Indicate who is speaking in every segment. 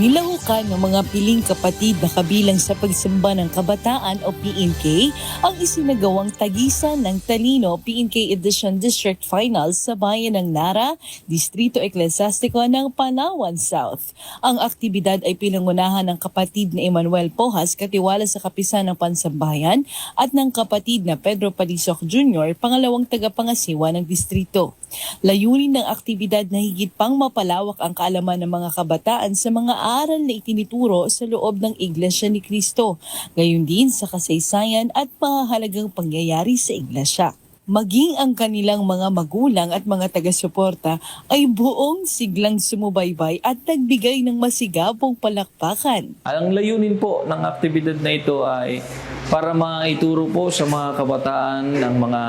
Speaker 1: Nilahukan ng mga piling kapatid na kabilang sa pagsimba ng kabataan o PNK ang isinagawang tagisan ng Talino PNK Edition District Finals sa bayan ng Nara, Distrito Eklesiastiko ng Palawan South. Ang aktibidad ay pinangunahan ng kapatid na Emmanuel Pohas katiwala sa kapisan ng Pansambayan at ng kapatid na Pedro Palisok Jr., pangalawang tagapangasiwa ng distrito. Layunin ng aktibidad na higit pang mapalawak ang kaalaman ng mga kabataan sa mga aral na itinituro sa loob ng Iglesia ni Cristo, gayon din sa kasaysayan at mahalagang pangyayari sa Iglesia. Maging ang kanilang mga magulang at mga taga-suporta ay buong siglang sumubaybay at nagbigay ng masigabong palakpakan.
Speaker 2: Ang layunin po ng aktibidad na ito ay para maituro po sa mga kabataan ang mga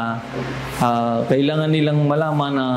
Speaker 2: ah, kailangan nilang malaman na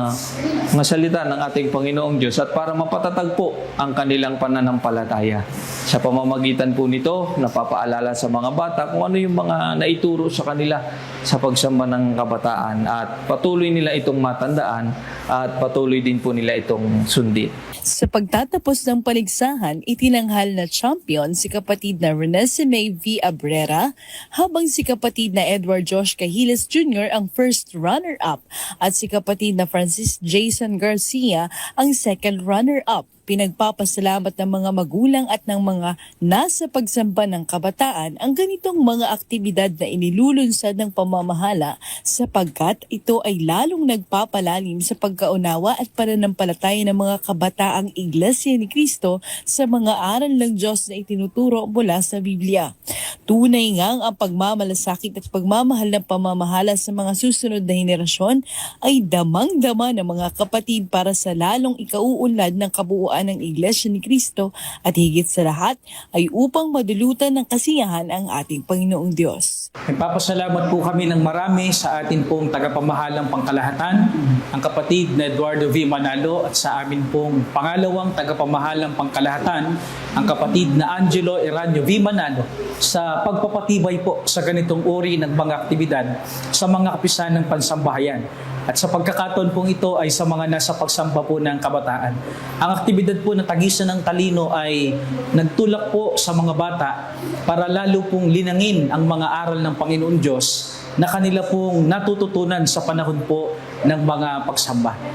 Speaker 2: mga salita ng ating Panginoong Diyos at para mapatatag po ang kanilang pananampalataya. Sa pamamagitan po nito, napapaalala sa mga bata kung ano yung mga naituro sa kanila sa pagsamba ng kabataan at patuloy nila itong matandaan at patuloy din po nila itong sundin.
Speaker 1: Sa pagtatapos ng paligsahan, itinanghal na champion si kapatid na Renesime V. Abrera, habang si kapatid na Edward Josh Cahiles Jr. ang first runner-up at si kapatid na Francis Jason Garcia ang second runner-up. Pinagpapasalamat ng mga magulang at ng mga nasa pagsamba ng kabataan ang ganitong mga aktibidad na inilulunsad ng pamamahala sapagkat ito ay lalong nagpapalalim sa pagkaunawa at pananampalataya ng mga kabataang Iglesia ni Cristo sa mga aral ng Diyos na itinuturo mula sa Biblia. Tunay ngang ang pagmamalasakit at pagmamahal ng pamamahala sa mga susunod na henerasyon ay damang-dama ng mga kapatid para sa lalong ikauunlad ng kabuuan ng Iglesia ni Cristo at higit sa lahat ay upang madulutan ng kasiyahan ang ating Panginoong Diyos.
Speaker 3: Nagpapasalamat po kami ng marami sa atin pong tagapamahalang pangkalahatan, ang kapatid na Eduardo V. Manalo at sa amin pong pangalawang tagapamahalang pangkalahatan, ang kapatid na Angelo Eranio V. Manalo sa pagpapatibay po sa ganitong uri ng mga aktibidad sa mga kapisan ng pansambahayan. At sa pagkakataon pong ito ay sa mga nasa pagsamba po ng kabataan. Ang aktibidad po na tagisan ng talino ay nagtulak po sa mga bata para lalo pong linangin ang mga aral ng Panginoon Diyos na kanila pong natututunan sa panahon po ng mga pagsamba.